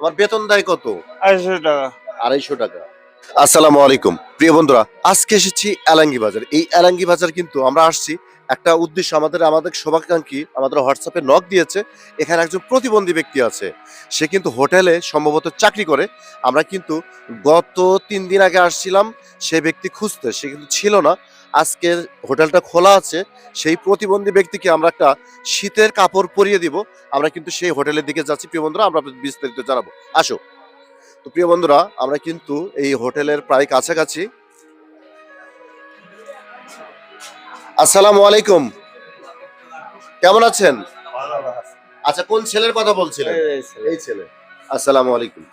তোমার বেতন দেয় কত? আড়াইশো টাকা। আড়াইশো টাকা। আসসালামু আলাইকুম। প্রিয় বন্ধুরা আজকে এসেছি এলাঙ্গি বাজার। এই এলাঙ্গি বাজার কিন্তু আমরা আসছি একটা উদ্দেশ্য আমাদের আমাদের শুভাকাঙ্ক্ষী আমাদের হোয়াটসঅ্যাপে নক দিয়েছে এখানে একজন প্রতিবন্ধী ব্যক্তি আছে। সে কিন্তু হোটেলে সম্ভবত চাকরি করে। আমরা কিন্তু গত তিন দিন আগে আসছিলাম সে ব্যক্তি খুঁজতে সে কিন্তু ছিল না। আজকে হোটেলটা খোলা আছে সেই প্রতিবন্ধী ব্যক্তিকে আমরা একটা শীতের কাপড় পরিয়ে দিব। আমরা কিন্তু সেই হোটেলের দিকে যাচ্ছি। প্রিয় বন্ধুরা আমরা বিস্তারিত জানাব। আসো। তো প্রিয় বন্ধুরা আমরা কিন্তু এই হোটেলের প্রায় কাছাকাছি। আসসালামু আলাইকুম। কেমন আছেন? আচ্ছা কোন ছেলের কথা বলছিলেন? এই ছেলে। আসসালামু আলাইকুম।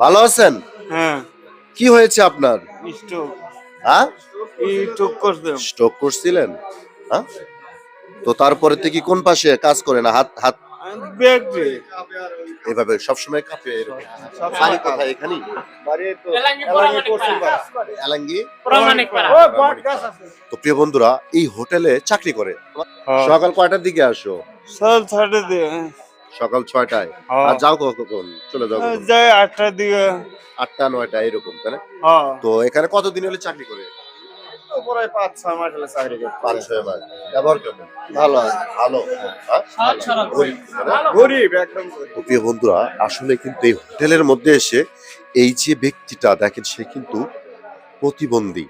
ভালো আছেন? হ্যাঁ। কি হয়েছে আপনার? স্টোক হ্যাঁ? স্ট্রোক করছিলেন? হ্যাঁ? তো তারপরে থেকে কোন পাশে কাজ করে না? হাত হাত এভাবে সবসময় কাঁপে এরকম। বাড়ি কোথায় এখানেই? এলাঙ্গি তো প্রিয় বন্ধুরা এই হোটেলে চাকরি করে। সকাল কয়টার দিকে আসো? সব ছাড়ে দে সকাল ছয়টায়। আর যাও কখন? চলে যাও? যাই আটটার দিকে আটটা নয়টা এরকম তাই না? তো এখানে কতদিন হলে চাকরি করে? প্রায় পাঁচ ছয় মাস হলে চাকরি পাঁচ ছয় মাস। ব্যবহার কেমন? ভালো ভালো হ্যাঁ? গরিব একদম প্রিয় বন্ধুরা আসলে কিন্তু এই হোটেলের মধ্যে এসে এই যে ব্যক্তিটা দেখেন সে কিন্তু প্রতিবন্ধী।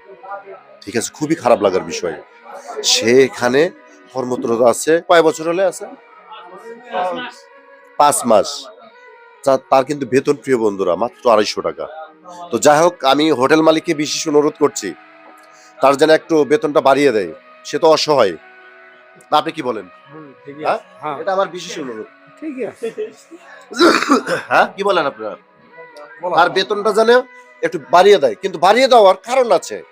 ঠিক আছে খুবই খারাপ লাগার বিষয়। সে এখানে কর্মরত আছে। কয় বছর হলে আছে? পাঁচ মাস। তার কিন্তু বেতন প্রিয় বন্ধুরা মাত্র আড়াইশো টাকা। তো যাই হোক আমি হোটেল মালিককে বিশেষ অনুরোধ করছি তার যেন একটু বেতনটা বাড়িয়ে দেয়। সে তো অসহায়। আপনি কি বলেন? হ্যাঁ? হ্যাঁ। এটা আমার বিশেষ অনুরোধ। হ্যাঁ? কি বলেন আপনারা? আর বেতনটা জানে একটু বাড়িয়ে দেয়। কিন্তু বাড়িয়ে দেওয়ার কারণ আছে।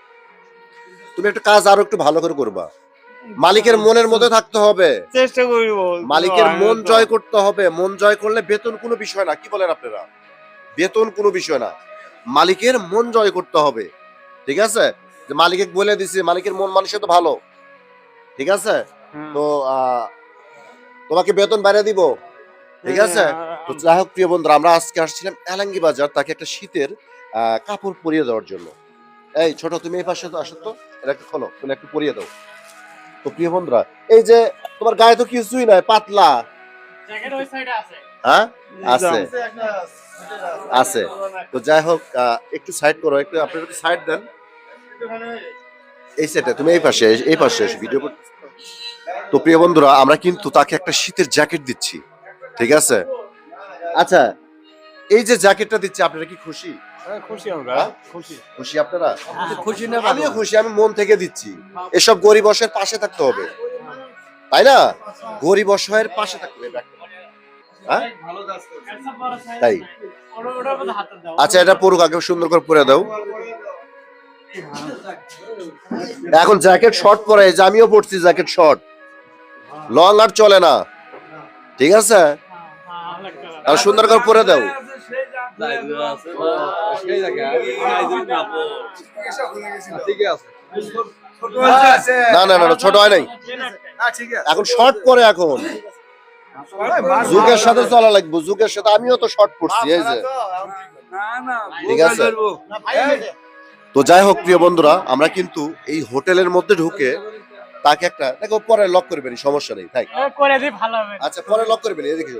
তুমি একটু কাজ আরও একটু ভালো করে করবা। মালিকের মনের মধ্যে থাকতে হবে। চেষ্টা করিব মালিকের মন জয় করতে হবে। মন জয় করলে বেতন কোনো বিষয় না। কি বলেন আপনারা? বেতন কোনো বিষয় না। মালিকের মন জয় করতে হবে। ঠিক আছে? যে মালিকে বলে দিছি মালিকের মন মানুষের তো ভালো। ঠিক আছে? তো আহ, তোমাকে বেতন বাড়িয়ে দিব। ঠিক আছে? তো যাই হোক প্রিয় বন্ধুরা আমরা আজকে আসছিলাম এলাঙ্গি বাজার তাকে একটা শীতের আহ, কাপড় পরিয়ে দেওয়ার জন্য। এই ছোট তুমি এই পাশে তো আসো তো। এটা একটু খোলো তুমি একটু পরিয়ে দাও। তো প্রিয় বন্ধুরা এই যে তোমার গায়ে তো কিছুই নাই পাতলা। হ্যাঁ? আছে। আছে। তো যাই হোক একটু সাইড করো একটু আপনারা একটু সাইড দেন। এই সেটে তুমি এই পাশে এস- এই পাশে ভিডিও তো প্রিয় বন্ধুরা আমরা কিন্তু তাকে একটা শীতের জ্যাকেট দিচ্ছি। ঠিক আছে? আচ্ছা এই যে জ্যাকেটটা দিচ্ছি আপনারা কি খুশি? খুশি আমরা হ্যাঁ? খুশি। খুশি আপনারা? খুশি না আমিও খুশি আমি মন থেকে দিচ্ছি। এসব গরিব অসহায়ের পাশে থাকতে হবে। তাই না? গরিব অসহায়ের পাশে থাকতে হবে হ্যাঁ? তাই। আচ্ছা এটা পড়ুক আগে সুন্দর করে পরে দাও। এখন জ্যাকেট শর্ট পরে যে আমিও পড়ছি জ্যাকেট শর্ট। লং আর চলে না। ঠিক আছে? আর সুন্দর করে পরে দাও। না না না না, ছোট হয় নাই। এখন শর্ট পরে এখন। যুগের সাথে চলা লাগবে যুগের সাথে আমিও তো শর্ট পড়ছি এই যে। ঠিক আছে। তো যাই হোক প্রিয় বন্ধুরা আমরা কিন্তু এই হোটেলের মধ্যে ঢুকে তাকে একটা দেখো পরে লক করবেন সমস্যা নেই তাই করে হবে। আচ্ছা পরে লক করবেন এদিকে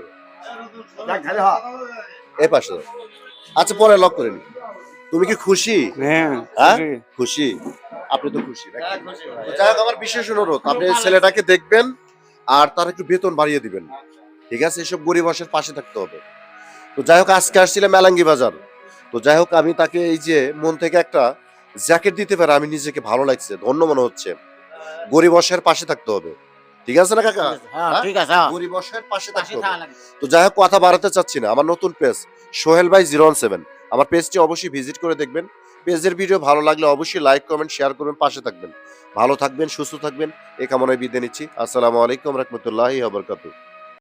পাশে। আচ্ছা পরে লক করে নি। তুমি কি খুশি? হ্যাঁ হ্যাঁ? খুশি। আপনি তো খুশি যাই হোক আমার বিশেষ অনুরোধ আপনি ছেলেটাকে দেখবেন আর তার একটু বেতন বাড়িয়ে দিবেন। ঠিক আছে? এসব গরিব অসের পাশে থাকতে হবে। তো যাই হোক আজকে আসছিলাম মেলাঙ্গি বাজার। তো যাই হোক আমি তাকে এই যে মন থেকে একটা জ্যাকেট দিতে পারে আমি নিজেকে ভালো লাগছে ধন্য মনে হচ্ছে। গরিব অসহায়ের পাশে থাকতে হবে। ঠিক আছে না কাকা? হ্যাঁ হ্যাঁ? ঠিক আছে গরিব অসহায়ের পাশে থাকতে পাশে হবে। থাকা লাগবে। তো যাই হোক কথা বাড়াতে চাচ্ছি না। আমার নতুন পেজ সোহেল ভাই জিরো সেভেন। আমার পেজটি অবশ্যই ভিজিট করে দেখবেন। পেজের ভিডিও ভালো লাগলে অবশ্যই লাইক কমেন্ট শেয়ার করবেন পাশে থাকবেন। ভালো থাকবেন সুস্থ থাকবেন এ কামনায় বিদায় নিচ্ছি। আসসালামু আলাইকুম রহমতুল্লাহি আবরকাতু